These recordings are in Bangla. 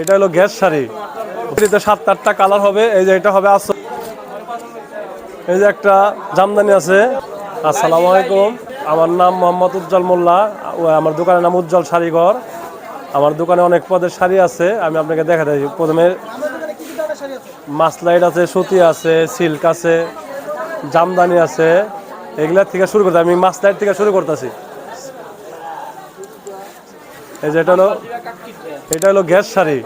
এটা হলো গ্যাস শাড়ি। এটিতে সাত আটটা কালার হবে। এই যে এটা হবে আস এই যে একটা জামদানি আছে। আসসালামু আলাইকুম। আমার নাম মোহাম্মদ উজ্জ্বল মোল্লা। আমার দোকানের নাম উজ্জ্বল শাড়িঘর। আমার দোকানে অনেক পদের শাড়ি আছে। আমি আপনাকে দেখা দিই। প্রথমে মাসলাইট আছে, সুতি আছে, সিল্ক আছে, জামদানি আছে। এগুলা থেকে শুরু করতে আমি মাসলাইট থেকে শুরু করতেছি। এই যে এটা হলো এটা হলো গ্যাস শাড়ি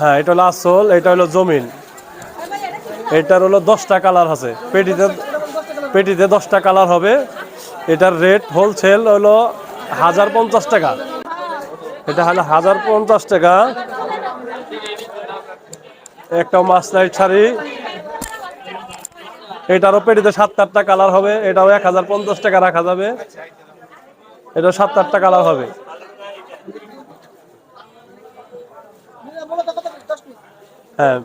হ্যাঁ এটা হলো আসল এটা হলো জমিন। এটার হলো দশটা কালার আছে। পেটিতে পেটিতে দশটা কালার হবে। এটার রেট হোলসেল হলো হাজার পঞ্চাশ টাকা। এটা হলো হাজার পঞ্চাশ টাকা। একটা মাসলাইট শাড়ি এটারও পেটিতে সাত আটটা কালার হবে। এটাও এক হাজার পঞ্চাশ টাকা রাখা যাবে। এটা সাত আটটা কালার হবে। হ্যাঁ।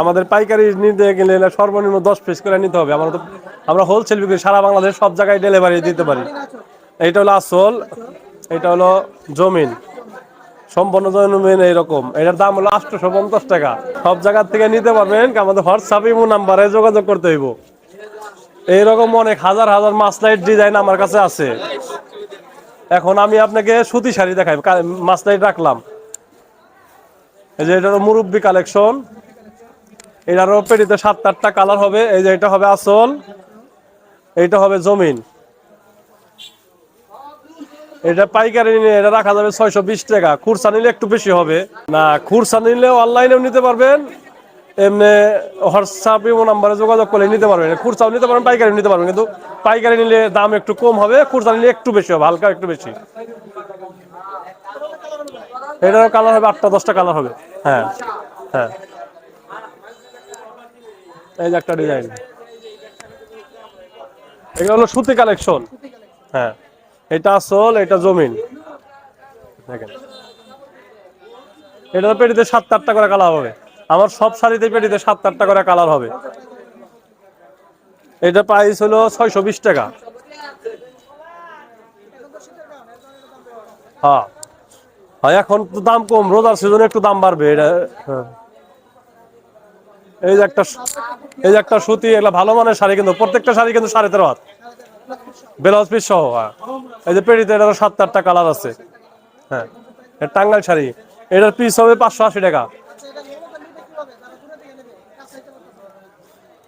আমাদের পাইকারি নিতে গেলে সর্বনিম্ন দশ পিস করে নিতে হবে। আমরা তো, আমরা হোলসেল বিক্রি সারা বাংলাদেশ সব জায়গায় ডেলিভারি দিতে পারি। এইটা হলো আসল এটা হলো জমিন। সম্পূর্ণ জমিন এইরকম। এটার দাম হলো আটশোশো পঞ্চাশ টাকা। সব জায়গার থেকে নিতে পারবেন আমাদের হোয়াটসঅ্যাপ ইমো নাম্বারে যোগাযোগ করতে হইব। এইরকম অনেক হাজার হাজার মাসলাইট ডিজাইন আমার কাছে আছে। এখন আমি আপনাকে সুতি শাড়ি দেখাই মাসলাইট রাখলাম। এই যে এটা হলো মুরব্বি কালেকশন। এটারও পেটিতে সাত আটটা কালার হবে। এই যে এটা হবে আসল, এইটা হবে জমিন। এটা পাইকারি নিয়ে এটা রাখা যাবে ছয়শো বিশ টাকা। খুরসা নিলে একটু বেশি হবে। না, খুরসা নিলে অনলাইনেও নিতে পারবেন। এমনি হোয়াটসঅ্যাপ ইমো নাম্বারে যোগাযোগ করলে নিতে পারবেন। খুরসাও নিতে পারবেন পাইকারি নিতে পারবেন, কিন্তু পাইকারি নিলে দাম একটু কম হবে খুরসা নিলে একটু বেশি হবে, হালকা একটু বেশি। এটারও কালার হবে, আটটা দশটা কালার হবে। হ্যাঁ হ্যাঁ। এই যে একটা ডিজাইন এগুলো হলো সুতি কালেকশন হ্যাঁ এটা আসল, এটা জমিন। দেখেন। এটা পেটিতে সাত আটটা করে কালার হবে। আমার সব শাড়িতে পেটিতে সাত আটটা করে কালার হবে। এটা প্রাইস হলো ছয়শো বিশ টাকা। হ্যাঁ। হ্যাঁ এখন তো দাম কম, রোজার সিজনে একটু দাম বাড়বে, এটা হ্যাঁ। এই যে একটা এই যে একটা সুতি, এগুলা ভালো মানের শাড়ি কিন্তু, প্রত্যেকটা শাড়ি কিন্তু সাড়ে তেরো হাত। ব্লাউজ পিস সহ হ্যাঁ। এই যে পেড়িতে এটারও সাত আটটা কালার আছে। হ্যাঁ এটা টাঙ্গাইল শাড়ি। এটার পিস হবে পাঁচশো আশি টাকা।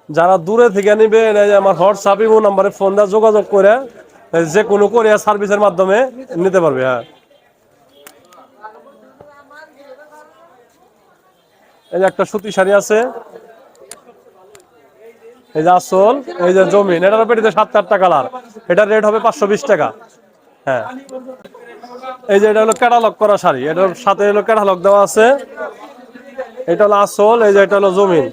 যারা দূরে থেকে নিবে আমার হোয়াটসঅ্যাপ ইমো নাম্বারে ফোন দেওয়া যোগাযোগ করে যে কোনো কোরিয়ার সার্ভিসের মাধ্যমে নিতে পারবে হ্যাঁ। এই যে একটা সুতি শাড়ি আছে। এই যে আসল, এই যে জমিন, এটার পেটিতে সাত আটটা কালার এটার রেট হবে পাঁচশো বিশ টাকা। হ্যাঁ। এই যে এটা হলো ক্যাটালগ করা শাড়ি, এটার সাথে হলো ক্যাটালগ দেওয়া আছে। এটা হলো আসল, এই যে এটা হলো জমিন।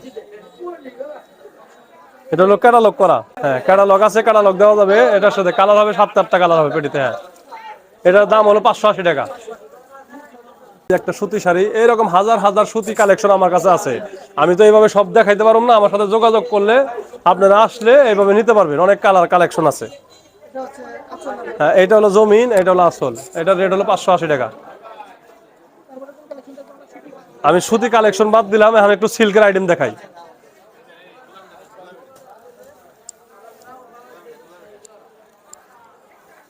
এটা হলো ক্যাটালগ করা। হ্যাঁ ক্যাটালগ আছে ক্যাটালগ দেওয়া যাবে। এটার সাথে কালার হবে সাত আটটা কালার হবে পেটিতে হ্যাঁ। এটার দাম হলো পাঁচশো আশি টাকা। একটা সুতি শাড়ি, এরকম হাজার হাজার সুতি কালেকশন আমার কাছে আছে। আমি তো এইভাবে সব দেখাইতে পারব না, আমার সাথে যোগাযোগ করলে আপনারা আসলে এইভাবে নিতে পারবেন। অনেক কালার কালেকশন আছে। হ্যাঁ এটা হলো জমিন, এটা হলো আসল। এটার রেট হলো পাঁচশো আশি টাকা। আমি সুতি কালেকশন বাদ দিলাম, এখন একটু সিল্কের আইটেম দেখাই।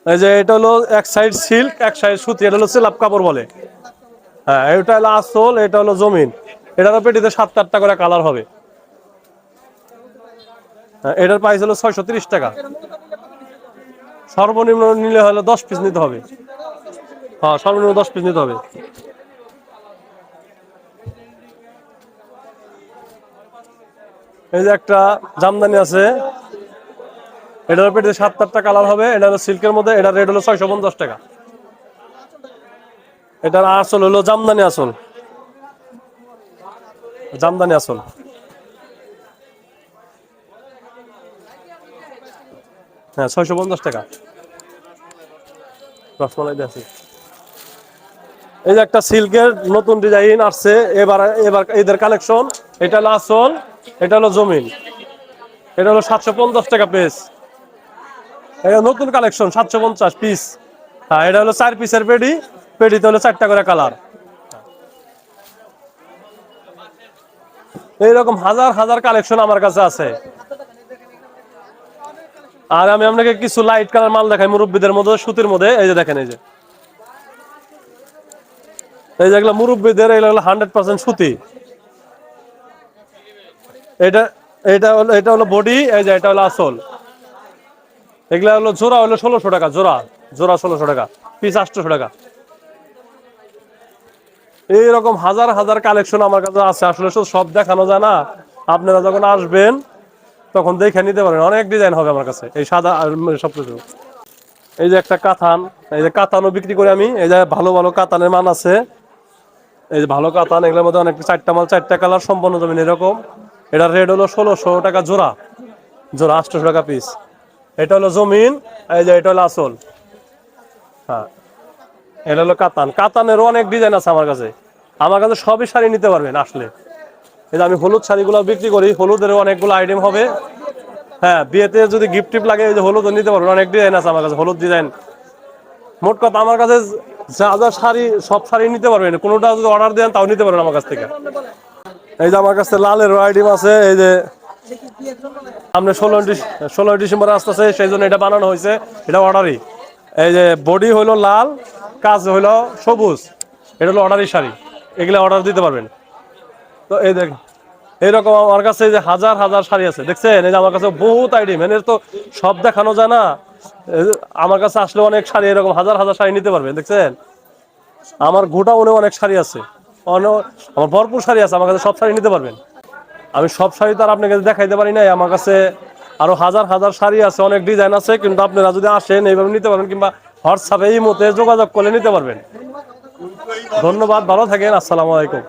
এই যে এটা হলো এক সাইড সিল্ক এক সাইড সুতি এটা হলো সিলাপ কাপড় বলে। হ্যাঁ এটা হলো আসল এটা হলো জমিন। এটারও পেটিতে সাত আটটা করে কালার হবে। হ্যাঁ, এটার প্রাইস হলো ছয়শো তিরিশ টাকা। সর্বনিম্ন নিলে হলে দশ পিস নিতে হবে। হ্যাঁ সর্বনিম্ন দশ পিস নিতে হবে। এই যে একটা জামদানি আছে। এটার পেটে সাত আটটা কালার হবে, এটা হলো সিল্কের মধ্যে এটার রেট হলো ছয়শো পঞ্চাশ টাকা। এটার আসল হলো জামদানি আসল। জামদানি আসল। হ্যাঁ ছয়শো পঞ্চাশ টাকা। রসমালাই দিয়ে আছে। এই যে একটা সিল্কের নতুন ডিজাইন আসছে, এবার এবার এদের কালেকশন, এটা হলো আসল, এটা হলো জমিন। এটা হলো সাতশো পঞ্চাশ টাকা পিস এটা নতুন কালেকশন সাতশো পঞ্চাশ পিস হ্যাঁ এটা হলো চার পিসের পেডি পেটিতে হলো চারটা করে কালার এইরকম হাজার হাজার কালেকশন আমার কাছে আছে। আর আমি আপনাকে কিছু লাইট কালার মাল দেখাই, মুরব্বীদের মধ্যে, সুতির মধ্যে। এই যে দেখেন, এই যে। এই যে এগুলো মুরব্বীদের, এগুলো হান্ড্রেড পার্সেন্ট সুতি। এটা এটা হলো এটা হলো বডি, এই যে এটা হলো আসল। এগুলা হলো জোড়া হলো ষোলোশো টাকা, জোড়া জোড়া ষোলোশো টাকা পিস আটশোশো টাকা। এইরকম হাজার হাজার কালেকশন আমার কাছে আছে, আসলে সব দেখানো যায় না। আপনারা যখন আসবেন, তখন দেখে নিতে পারেন, অনেক ডিজাইন হবে আমার কাছে, এই সাদা আর সব কিছু এই যে একটা কাতান এই যে কাতানও বিক্রি করি আমি, এই যে ভালো ভালো কাতানের মান আছে। এই যে ভালো কাতান এগুলোর মধ্যে অনেক চারটা মাল, চারটা কালার সম্পন্ন জমিন এরকম। এটা রেড হলো ষোলোশো টাকা জোড়া জোড়া আটশোশো টাকা পিস এটা হলো জমিন, এই যে এটা হলো আসল। হ্যাঁ এটা হলো কাতান। কাতানেরও অনেক ডিজাইন আছে আমার কাছে। আমার কাছে সবই শাড়ি নিতে পারবেন আসলে। এই যে আমি হলুদ শাড়িগুলো বিক্রি করি, হলুদেরও অনেকগুলো আইটেম হবে। হ্যাঁ বিয়েতে যদি গিফট টিপ লাগে, এই যে হলুদ নিতে পারবেন। অনেক ডিজাইন আছে আমার কাছে, হলুদ ডিজাইন মোট কথা আমার কাছে যা যা শাড়ি, সব শাড়ি নিতে পারবেন। কোনোটা যদি অর্ডার দেন, তাও নিতে পারবেন আমার কাছ থেকে। এই যে আমার কাছে লালের আইটেম আছে, এই যে সামনে ষোলো ষোলোই ডিসেম্বর আসতেছে, সেই জন্য এটা বানানো হয়েছে। এটা অর্ডারই এই যে বডি হলো লাল, কাজ হলো সবুজ। এটা হলো অর্ডারি শাড়ি। এগুলো অর্ডার দিতে পারবেন। তো এই দেখ এইরকম আমার কাছে যে হাজার হাজার শাড়ি আছে। দেখছেন? এই যে আমার কাছে বহুত আইটেম। এর তো সব দেখানো যায় না। আমার কাছে আসলে অনেক শাড়ি এরকম হাজার হাজার শাড়ি নিতে পারবেন। দেখছেন? আমার গোটাউনে অনেক শাড়ি আছে। অনেক আমার ভরপুর শাড়ি আছে। আমার কাছে সব শাড়ি নিতে পারবেন। আমি সব শাড়ি তো আর আপনাকে দেখাইতে পারি নাই। আমার কাছে আরও হাজার হাজার শাড়ি আছে, অনেক ডিজাইন আছে, কিন্তু আপনারা যদি আসেন এইভাবে নিতে পারবেন কিংবা হোয়াটসঅ্যাপে এই মতে যোগাযোগ করলে নিতে পারবেন। ধন্যবাদ, ভালো থাকেন, আসসালামু আলাইকুম।